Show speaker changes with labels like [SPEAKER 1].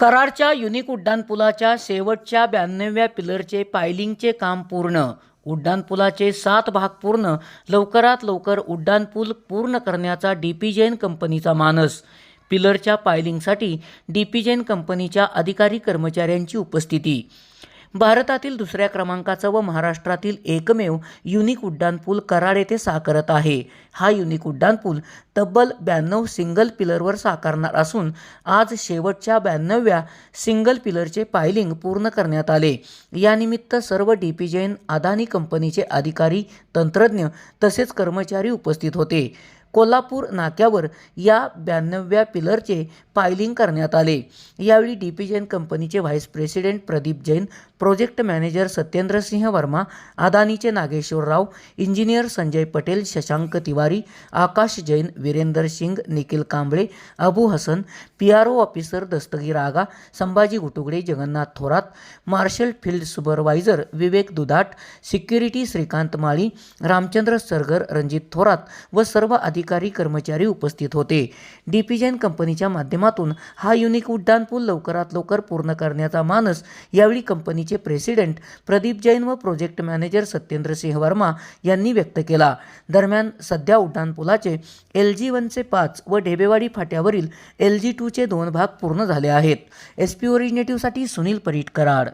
[SPEAKER 1] कराडच्या युनिक उड्डाणपुलाच्या शेवटच्या ब्याण्णव्या पिलरचे पायलिंगचे काम पूर्ण. उड्डाणपुलाचे सात भाग पूर्ण. लवकरात लवकर उड्डाणपूल पूर्ण करण्याचा डी पी जैन कंपनीचा मानस. पिलरच्या पायलिंगसाठी डी पी जैन कंपनीच्या अधिकारी कर्मचाऱ्यांची उपस्थिती. भारतातील दुसऱ्या क्रमांकाचं व महाराष्ट्रातील एकमेव युनिक उड्डाणपूल कराड येथे साकारत आहे. हा युनिक उड्डाणपूल तब्बल ब्याण्णव सिंगल पिलरवर साकारणार असून आज शेवटच्या ब्याण्णव्या सिंगल पिलरचे पायलिंग पूर्ण करण्यात आले. यानिमित्त सर्व डी पी जैन अदानी कंपनीचे अधिकारी तंत्रज्ञ तसेच कर्मचारी उपस्थित होते. कोल्हापूर नाक्यावर या ब्याण्णव्या पिलरचे पायलिंग करण्यात आले. यावेळी डी पी जैन कंपनीचे vice president Pradeep Jain project manager Satyendra Singh Verma अदानीचे Nageshwar Rao engineer Sanjay Patel Shashank Tiwari Akash Jain Virender Singh Nikhil Kamble Abu Hasan P R O officer Dastagir Aga Sambhaji Gutugade Jagannath Thorat marshal field supervisor Vivek Dudhat security Shrikant Mali Ramchandra Sargar Ranjit Thorat व सर्व अधिकारी कर्मचारी उपस्थित होते. D P Jain कंपनीच्या माध्यमातून हा unique उड्डाणपूल लवकरात लवकर पूर्ण करण्याचा मानस यावेळी कंपनीचे प्रेसिडेंट प्रदीप जैन व प्रोजेक्ट मॅनेजर सत्येंद्र सिंह वर्मा यांनी व्यक्त केला. दरम्यान सध्या उड्डाणपुलाचे एल जी वनचे पाच व ढेबेवाडी फाट्यावरील एल जी टूचे दोन भाग पूर्ण झाले आहेत. एस पी ओरिजिनेटिव्हसाठी सुनील परीट कराड